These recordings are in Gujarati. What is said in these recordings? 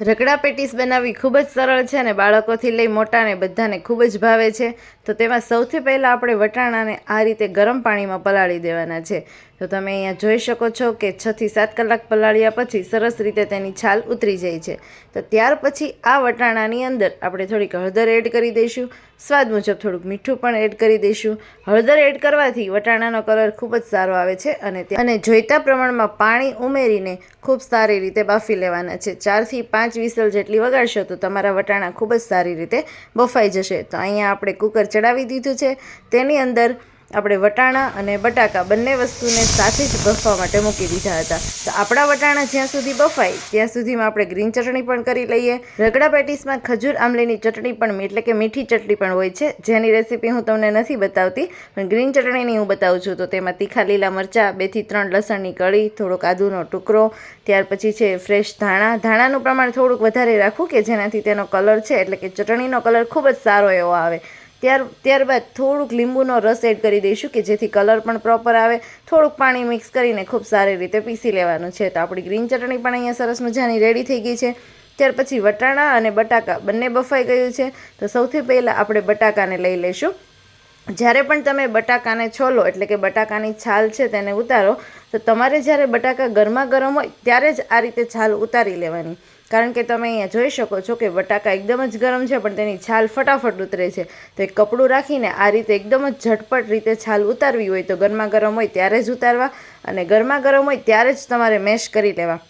રગડા પેટીસ બનાવવી ખૂબ જ સરળ છે અને બાળકોથી લઈ મોટાને બધાને ખૂબ જ ભાવે છે. તો તેમાં સૌથી પહેલાં આપણે વટાણાને આ રીતે ગરમ પાણીમાં પલાળી દેવાના છે. તો તમે અહીંયા જોઈ શકો છો કે છથી સાત કલાક પલાળ્યા પછી સરસ રીતે તેની છાલ ઉતરી જાય છે. તો ત્યાર પછી આ વટાણાની અંદર આપણે થોડીક હળદર એડ કરી દઈશું. સ્વાદ મુજબ થોડુંક મીઠું પણ એડ કરી દઈશું. હળદર એડ કરવાથી વટાણાનો કલર ખૂબ જ સારો આવે છે અને અને જોઈતા પ્રમાણમાં પાણી ઉમેરીને ખૂબ સારી રીતે બાફી લેવાના છે. ચારથી પાંચ વિસલ જેટલી વગાડશો તો તમારા વટાણા ખૂબ જ સારી રીતે બફાઈ જશે. તો અહીંયા આપણે કુકર ચડાવી દીધું છે. તેની અંદર આપણે વટાણા અને બટાકા બંને વસ્તુને સાથે જ બફવા માટે મૂકી દીધા હતા. તો આપણા વટાણા જ્યાં સુધી બફાય, ત્યાં સુધીમાં આપણે ગ્રીન ચટણી પણ કરી લઈએ. રગડા પેટીસમાં ખજૂર આમલીની ચટણી પણ એટલે કે મીઠી ચટણી પણ હોય છે. જેની રેસીપી હું તમને નથી બતાવતી, પણ ગ્રીન ચટણીની હું બતાવું છું. તો તેમાં તીખા લીલા મરચાં, બેથી ત્રણ લસણની કળી, થોડોક આદુનો ટુકડો, ત્યાર પછી છે ફ્રેશ ધાણા. ધાણાનું પ્રમાણ થોડુંક વધારે રાખવું કે જેનાથી તેનો કલર છે, એટલે કે ચટણીનો કલર ખૂબ જ સારો એવો આવે. ત્યાર, ત્યારબાદ થોડુંક લીંબુનો રસ એડ કરી દઈશું કે જેથી કલર પણ પ્રોપર આવે. થોડુંક પાણી મિક્સ કરીને ખૂબ સારી રીતે પીસી લેવાનું છે. તો આપણી ગ્રીન ચટણી પણ અહીંયા સરસ મજાની રેડી થઈ ગઈ છે. ત્યાર પછી વટાણા અને બટાકા બંને બફાઈ ગયું છે. તો સૌથી પહેલાં આપણે બટાકાને લઈ લઈશું. જ્યારે પણ તમે બટાકાને છોલો, એટલે કે બટાકાની છાલ છે તેને ઉતારો, તો તમારે જ્યારે બટાકા ગરમા ગરમ હોય, ત્યારે જ આ રીતે છાલ ઉતારી લેવાની. કારણ કે તમે અહીંયા જોઈ શકો છો કે બટાકા એકદમ જ ગરમ છે, પણ તેની છાલ ફટાફટ ઉતરે છે. તો એક કપડું રાખીને આ રીતે એકદમ જ ઝટપટ રીતે છાલ ઉતારવી હોય તો ગરમા ગરમ હોય ત્યારે જ ઉતારવા અને ગરમા ગરમ હોય ત્યારે જ તમારે મેશ કરી લેવા.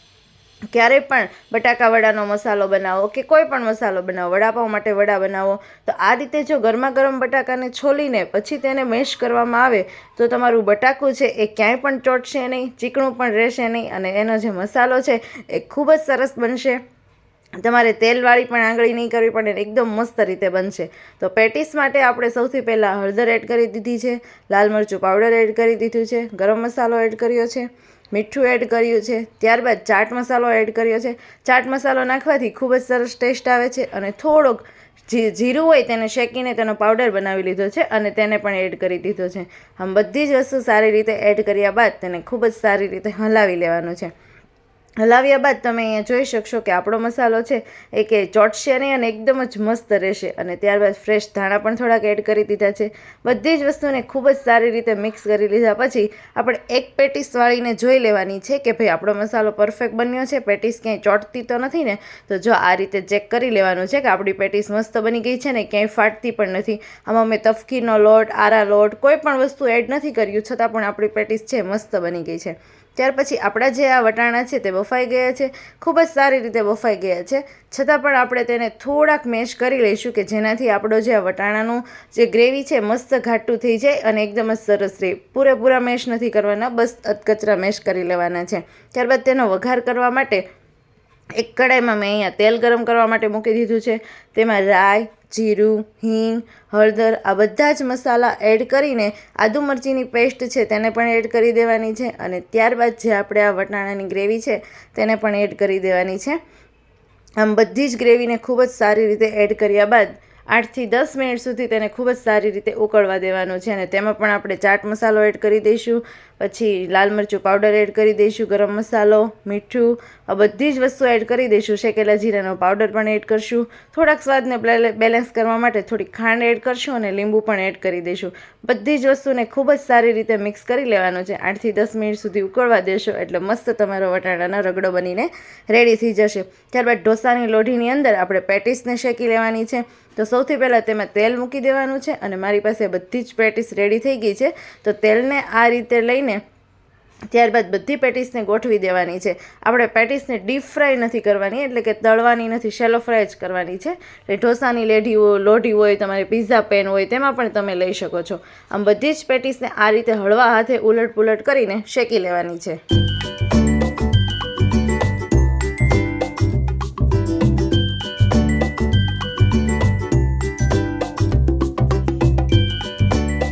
ક્યારેય પણ બટાકા વડાનો મસાલો બનાવો કે કોઈ પણ મસાલો બનાવો વડાપાઉં માટે વડા બનાવો, તો આ રીતે જો ગરમા ગરમ બટાકાને છોલીને પછી તેને મેશ કરવામાં આવે, તો તમારું બટાકું છે એ ક્યાંય પણ ચોટશે નહીં, ચીકણું પણ રહેશે નહીં અને એનો જે મસાલો છે એ ખૂબ જ સરસ બનશે. તમારે તેલવાળી પણ આંગળી નહીં કરવી પડે એકદમ મસ્ત રીતે બનશે. તો પેટીસ માટે આપણે સૌથી પહેલાં હળદર એડ કરી દીધી છે, લાલ મરચું પાવડર એડ કરી દીધું છે, ગરમ મસાલો એડ કર્યો છે. મીઠું એડ કર્યું છે, ત્યારબાદ ચાટ મસાલો એડ કર્યો છે. ચાટ મસાલો નાખવાથી ખૂબ જ સરસ ટેસ્ટ આવે છે અને થોડોક જી, જીરું હોય તેને શેકીને તેનો પાવડર બનાવી લીધો છે અને તેને પણ એડ કરી દીધો છે. આમ બધી જ વસ્તુ સારી રીતે એડ કર્યા બાદ તેને ખૂબ જ સારી રીતે હલાવી લેવાનું છે. હલાવ્યા બાદ તમે અહીંયા જોઈ શકશો કે આપણો મસાલો છે એ કે ચોટશે નહીં અને એકદમ જ મસ્ત રહેશે. અને ત્યારબાદ ફ્રેશ ધાણા પણ થોડાક એડ કરી દીધા છે. બધી જ વસ્તુને ખૂબ જ સારી રીતે મિક્સ કરી લીધા પછી આપણે એક પેટીસ વાળીને જોઈ લેવાની છે કે ભાઈ આપણો મસાલો પરફેક્ટ બન્યો છે. પેટીસ ક્યાંય ચોટતી તો નથી ને? તો જો આ રીતે ચેક કરી લેવાનું છે કે આપણી પેટીસ મસ્ત બની ગઈ છે ને ક્યાંય ફાટતી પણ નથી. આમાં મેં તફકીનો લોટ, આરા લોટ કોઈ પણ વસ્તુ એડ નથી કર્યું છતાં પણ આપણી પેટીસ છે મસ્ત બની ગઈ છે. ત્યાર પછી આપણા જે આ વટાણા છે તે બફાઈ ગયા છે. ખૂબ જ સારી રીતે બફાઈ ગયા છે. છતાં પણ આપણે તેને થોડાક મેશ કરી લઈશું કે જેનાથી આપણો જે આ વટાણાનું જે ગ્રેવી છે મસ્ત ઘાટું થઈ જાય અને એકદમ જ સરસ રહે. પૂરેપૂરા મેશ નથી કરવાના, બસ અધકચરા મેશ કરી લેવાના છે. ત્યારબાદ તેનો વઘાર કરવા માટે એક કડાઈમાં મેં અહીંયા તેલ ગરમ કરવા માટે મૂકી દીધું છે. તેમાં રાઈ, જીરું, હિંગ, હળદર, આ બધા જ મસાલા એડ કરીને આદુ મરચીની પેસ્ટ છે તેને પણ એડ કરી દેવાની છે અને ત્યારબાદ જે આપણે આ વટાણાની ગ્રેવી છે તેને પણ એડ કરી દેવાની છે. આમ બધી જ ગ્રેવીને ખૂબ જ સારી રીતે એડ કર્યા બાદ આઠથી દસ મિનિટ સુધી તેને ખૂબ જ સારી રીતે ઉકળવા દેવાનું છે અને તેમાં પણ આપણે ચાટ મસાલો એડ કરી દઈશું. પછી લાલ મરચું પાવડર એડ કરી દઈશું, ગરમ મસાલો, મીઠું, આ બધી જ વસ્તુ એડ કરી દઈશું, શેકેલા જીરાનો પાવડર પણ એડ કરશું. થોડાક સ્વાદને બેલેન્સ કરવા માટે થોડીક ખાંડ એડ કરશું અને લીંબુ પણ એડ કરી દઈશું. બધી જ વસ્તુને ખૂબ જ સારી રીતે મિક્સ કરી લેવાનું છે. આઠથી દસ મિનિટ સુધી ઉકળવા દેશો એટલે મસ્ત તમારો વટાણાનો રગડો બનીને રેડી થઈ જશે. ત્યારબાદ ઢોસાની લોઢીની અંદર આપણે પેટીસને શેકી લેવાની છે. તો સૌથી પહેલાં તેમાં તેલ મૂકી દેવાનું છે અને મારી પાસે બધી જ પેટીસ રેડી થઈ ગઈ છે. તો તેલને આ રીતે લઈને ત્યારબાદ બધી પેટીસને ગોઠવી દેવાની છે. આપણે પેટીસને ડીપ ફ્રાય નથી કરવાની, એટલે કે તળવાની નથી શેલો ફ્રાય જ કરવાની છે. એટલે ઢોસાની લેઢી લોઢી હોય, તમારે પીઝા પેન હોય, તેમાં પણ તમે લઈ શકો છો. આમ બધી જ પેટીસને આ રીતે હળવા હાથે ઉલટ પુલટ કરીને શેકી લેવાની છે.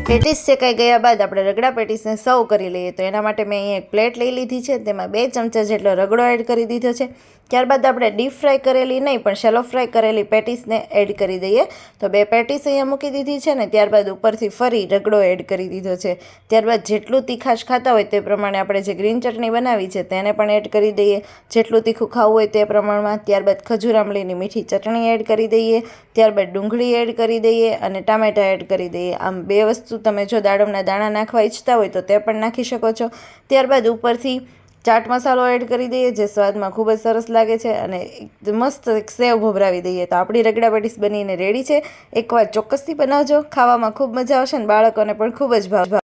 પેટીસ શેકાઈ ગયા બાદ આપણે રગડા પેટીસને સર્વ કરી લઈએ. તો એના માટે મેં અહીંયા એક પ્લેટ લઈ લીધી છે, તેમાં બે ચમચા જેટલો રગડો એડ કરી દીધો છે. ત્યારબાદ આપણે ડીપ ફ્રાય કરેલી નહીં, પણ શેલો ફ્રાય કરેલી પેટીસને એડ કરી દઈએ. તો બે પેટીસ અહીંયા મૂકી દીધી છે ને, ત્યારબાદ ઉપરથી ફરી રગડો એડ કરી દીધો છે. ત્યારબાદ જેટલું તીખાશ ખાતા હોય તે પ્રમાણે આપણે જે ગ્રીન ચટણી બનાવી છે, તેને પણ એડ કરી દઈએ. જેટલું તીખું ખાવું હોય તે પ્રમાણમાં ત્યારબાદ ખજૂર આમલીની મીઠી ચટણી એડ કરી દઈએ. ત્યારબાદ ડુંગળી એડ કરી દઈએ અને ટામેટાં એડ કરી દઈએ. આમ બે વસ્તુ તમે જો દાડમના દાણા નાખવા ઈચ્છતા હોય તો તે પણ નાખી શકો છો. ત્યારબાદ ઉપરથી ચાટ મસાલો એડ કરી દઈએ, જે સ્વાદમાં ખૂબ જ સરસ લાગે છે અને મસ્ત એક સેવ ભભરાવી દઈએ. તો આપણી રગડા પેટીસ બનીને રેડી છે. એકવાર ચોક્કસથી બનાવજો. ખાવામાં ખૂબ મજા આવશે અને બાળકોને પણ ખૂબ જ ભાવ